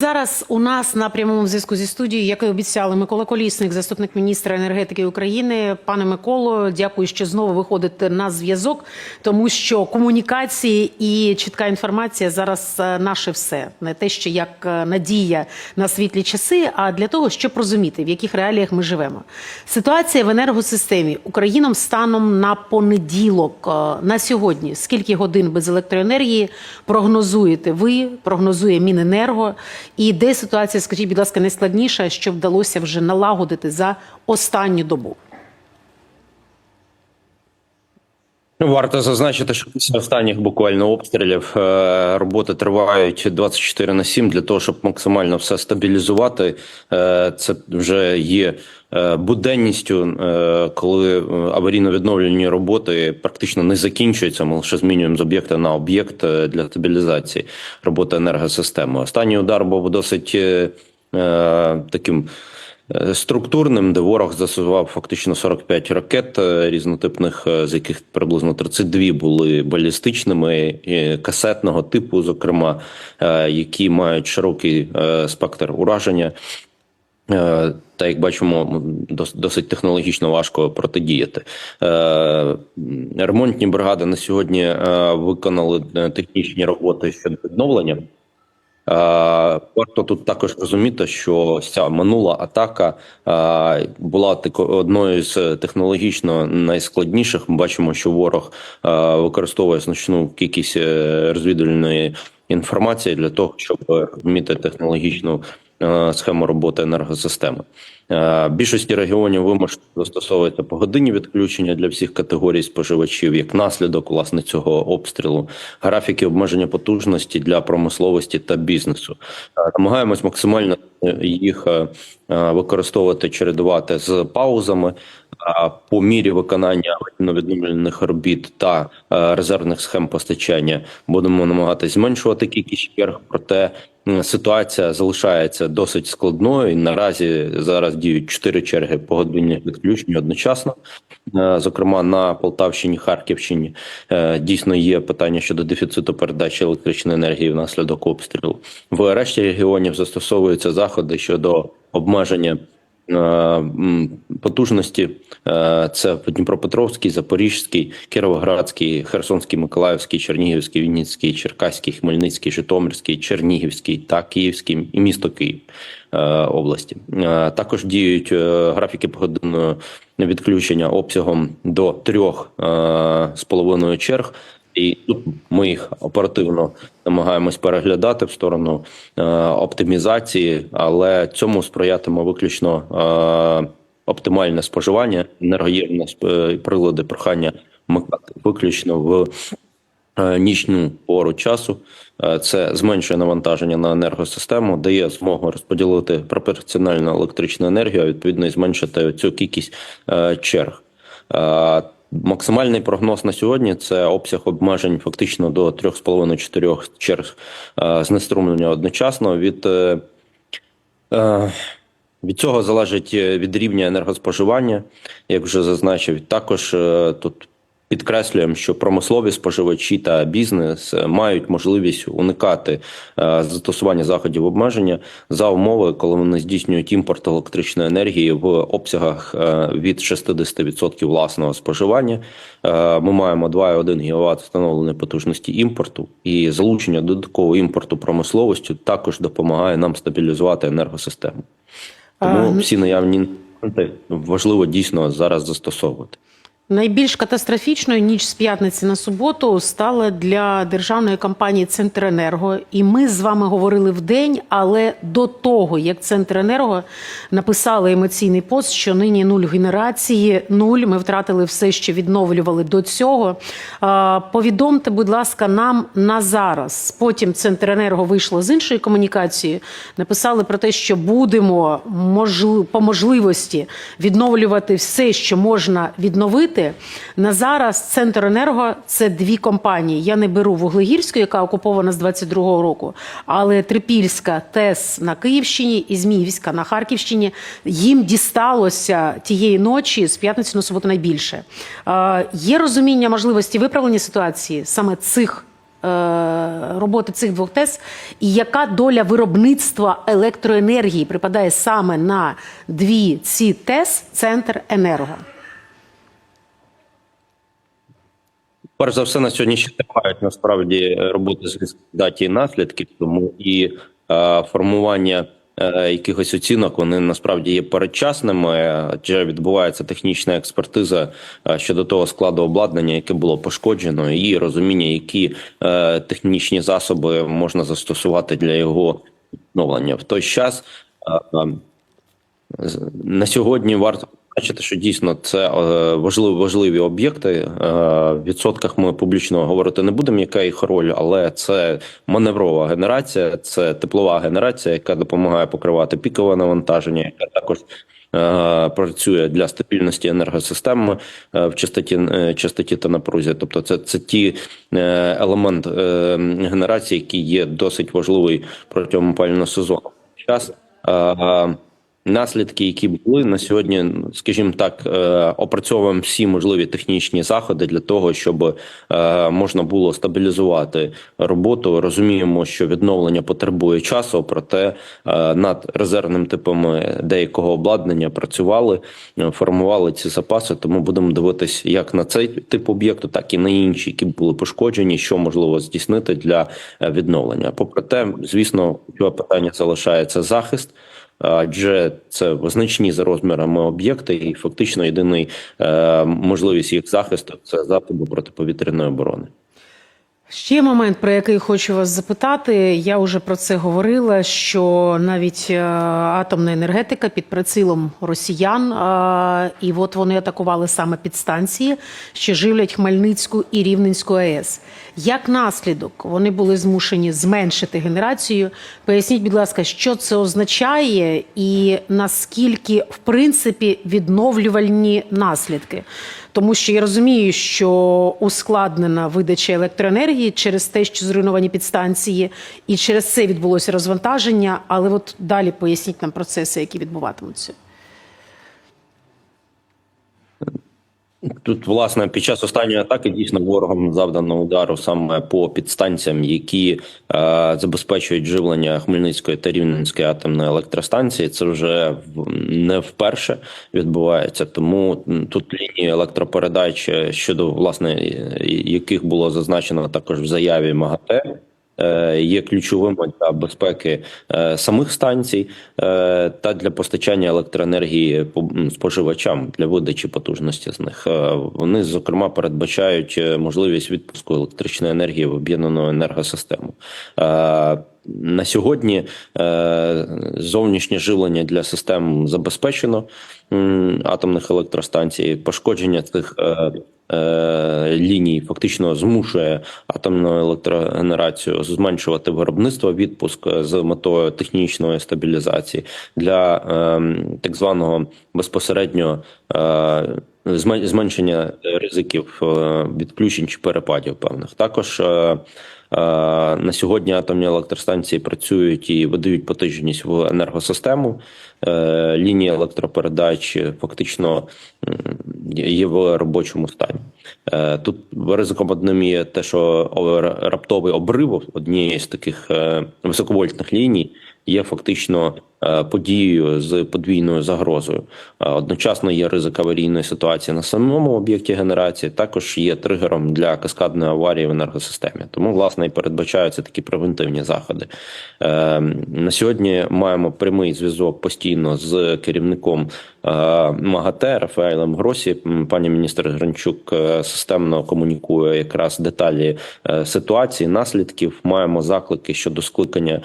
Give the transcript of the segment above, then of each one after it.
Зараз у нас на прямому зв'язку зі студією, як і обіцяли, Микола Колісник, заступник міністра енергетики України. Пане Миколо, дякую, що знову виходите на зв'язок, тому що комунікації і чітка інформація зараз е, наше все, не те, що як е, надія на світлі часи, а для того, щоб розуміти, в яких реаліях ми живемо. Ситуація в енергосистемі Україном станом на понеділок е, на сьогодні. Скільки годин без електроенергії прогнозуєте ви? Прогнозує Міненерго. І де ситуація, скажіть, будь ласка, найскладніша, що вдалося вже налагодити за останню добу? Ну, Варто зазначити, що після останніх буквально обстрілів е, роботи тривають 24 на 7 для того, щоб максимально все стабілізувати. Е, Це вже є е, буденністю, коли аварійно-відновлені роботи практично не закінчуються. Ми лише змінюємо з об'єкта на об'єкт для стабілізації роботи енергосистеми. Останній удар був досить таким. Е, Структурним, де ворог застосував фактично 45 ракет е, різнотипних, е, з яких приблизно 32 були балістичними, касетного типу, зокрема, які мають широкий спектр ураження. Та як бачимо, досить технологічно важко протидіяти. Ремонтні бригади на сьогодні виконали технічні роботи щодо відновлення. Е, Варто тут також розуміти, що ця минула атака е, була одною з технологічно найскладніших. Ми бачимо, що ворог е, використовує значну кількість розвідувальної інформації для того, щоб вміти технологічну схему роботи енергосистеми. Е, більшості регіонів вимушено застосовується погодинні відключення для всіх категорій споживачів, як наслідок власне цього обстрілу, графіки обмеження потужності для промисловості та бізнесу. Е, Намагаємось максимально е, їх використовувати, чередувати з паузами. По мірі виконання відновлених робіт та резервних схем постачання будемо намагатися зменшувати кількість черг. Проте ситуація залишається досить складною. І наразі зараз діють чотири черги погодинних відключень одночасно. Е, Зокрема, на Полтавщині, Харківщині е, дійсно є питання щодо дефіциту передачі електричної енергії внаслідок обстрілу. В решті регіонів застосовуються заходи щодо обмеження е, потужності. Це в Дніпропетровській, Запорізький, Кіровоградський, Херсонський, Миколаївський, Чернігівський, Вінницький, Черкаський, Хмельницький, Житомирський, Чернігівський та Київський і місто Київ області. Е, Також діють е, графіки погодинного відключення обсягом до трьох е, з половиною черг. І тут ми їх оперативно намагаємось переглядати в сторону е, оптимізації, але цьому сприятиме виключно е, оптимальне споживання, енергоємні прилади прохання вмикати виключно в е, нічну пору часу. Е, Це зменшує навантаження на енергосистему, дає змогу розподілити пропорціональну електричну енергію, а відповідно і зменшити цю кількість е, черг. Е, Максимальний прогноз на сьогодні це обсяг обмежень фактично до 3,5-4 черг е, знеструмлення одночасно від. е, е, від цього залежить е, від рівня енергоспоживання, як вже зазначив. Також е, тут підкреслюємо, що промислові споживачі та бізнес мають можливість уникати е, застосування заходів обмеження за умови, коли вони здійснюють імпорт електричної енергії в обсягах е, від 60% власного споживання. Е, Ми маємо 2,1 ГВт встановленої потужності імпорту, і залучення додаткового імпорту промисловістю також допомагає нам стабілізувати енергосистему. Тому всі наявні важливо дійсно зараз застосовувати. Найбільш катастрофічною ніч з п'ятниці на суботу стала для державної компанії Центренерго. І ми з вами говорили в день, але до того, як Центренерго написали емоційний пост, що нині нуль генерації, нуль. Ми втратили все, що відновлювали до цього. Повідомте, будь ласка, нам на зараз. Потім Центренерго вийшло з іншою комунікацією. Написали про те, що будемо по можливості відновлювати все, що можна відновити. На зараз Центренерго це дві компанії. Я не беру Вуглегірську, яка окупована з 22-го року, але Трипільська ТЕС на Київщині і Зміївська на Харківщині. Їм дісталося тієї ночі з п'ятниці на суботу найбільше. Е, Є розуміння можливості виправлення ситуації саме цих е, роботи цих двох ТЕС, і яка доля виробництва електроенергії припадає саме на дві ці ТЕС Центр Енерго? Перш за все, на сьогодні ще тривають насправді роботи з ліквідації наслідків, тому і е, формування е, якихось оцінок вони насправді є передчасними, адже відбувається технічна експертиза е, щодо того складу обладнання, яке було пошкоджено, і розуміння, які е, технічні засоби можна застосувати для його відновлення. В той час е, е, на сьогодні варто бачити, що дійсно це е, важливі важливі об'єкти. Е, В відсотках ми публічно говорити не будемо, яка їх роль, але це маневрова генерація, це теплова генерація, яка допомагає покривати пікове навантаження, яка також. е, Працює для стабільності енергосистеми в частоті, частоті та напрузі. Тобто, це, це ті елемент генерації, який є досить важливий протягом опалювального сезону. Час наслідки, які були на сьогодні, скажімо так, е, опрацьовуємо всі можливі технічні заходи для того, щоб е, можна було стабілізувати роботу. Розуміємо, що відновлення потребує часу, проте е, над резервним типами деякого обладнання працювали, формували ці запаси. Тому будемо дивитись як на цей тип об'єкту, так і на інші, які були пошкоджені, що можливо здійснити для відновлення. Попри те, звісно, питання залишається захист адже це значні за розмірами об'єкти, і фактично єдиний е, можливість їх захисту це засоби протиповітряної оборони. Ще момент, про який хочу вас запитати. Я вже про це говорила. Що навіть е, атомна енергетика під прицілом росіян, е, і от вони атакували саме підстанції, що живлять Хмельницьку і Рівненську АЕС. Як наслідок вони були змушені зменшити генерацію. Поясніть, будь ласка, що це означає, і наскільки в принципі відновлювальні наслідки? Тому що я розумію, що ускладнена видача електроенергії через те, що зруйновані підстанції, і через це відбулося розвантаження. Але от далі поясніть нам процеси, які відбуватимуться. Тут, власне, під час останньої атаки дійсно ворогом завдано удару саме по підстанціям, які е, забезпечують живлення Хмельницької та Рівненської атомної електростанції. Це вже не вперше відбувається. Тому тут лінії електропередач е, щодо власне яких було зазначено також в заяві МАГАТЕ. Е, Є ключовими для безпеки е, самих станцій е, та для постачання електроенергії споживачам для видачі потужності з них. Вони зокрема передбачають можливість відпуску електричної енергії в об'єднану енергосистему. На сьогодні зовнішнє живлення для систем забезпечено атомних електростанцій. Пошкодження цих ліній фактично змушує атомну електрогенерацію зменшувати виробництво відпуск е, з метою технічної стабілізації для е, так званого безпосередньо е, зменшення ризиків е, відключень чи перепадів певних. Також е, Е, На сьогодні атомні електростанції працюють і видають потужність в енергосистему. Е, Лінії електропередач фактично є в робочому стані. Е, Тут ризиком одним є те, що раптовий обрив однієї з таких е, високовольтних ліній є фактично подією з подвійною загрозою. Е, Одночасно є ризик аварійної ситуації на самому об'єкті генерації, також є тригером для каскадної аварії в енергосистемі. Тому, власне, і передбачаються такі превентивні заходи. Е, На сьогодні маємо прямий зв'язок постійно з керівником е, МАГАТЕ Рафаелем Гросі. Пані міністр Гранчук е, системно комунікує якраз деталі е, ситуації, наслідків. Маємо заклики щодо скликання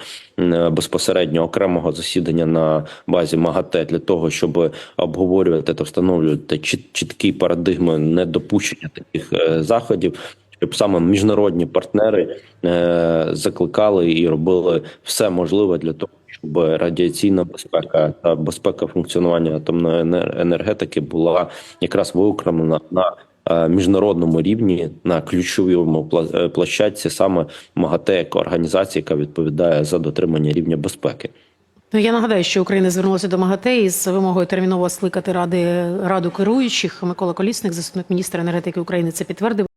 безпосередньо окремого засідання на базі МАГАТЕ для того, щоб обговорювати та встановлювати чіт- чіткі парадигми недопущення таких е, заходів. Щоб саме міжнародні партнери е, закликали і робили все можливе для того, щоб радіаційна безпека та безпека функціонування атомної енергетики була якраз виокремлена на е, міжнародному рівні на ключовому е, площадці саме МАГАТЕ як організації, яка відповідає за дотримання рівня безпеки. Ну я нагадаю, що Україна звернулася до МАГАТЕ із вимогою терміново скликати ради раду керуючих. Микола Колісник, заступник міністра енергетики України, це підтвердив.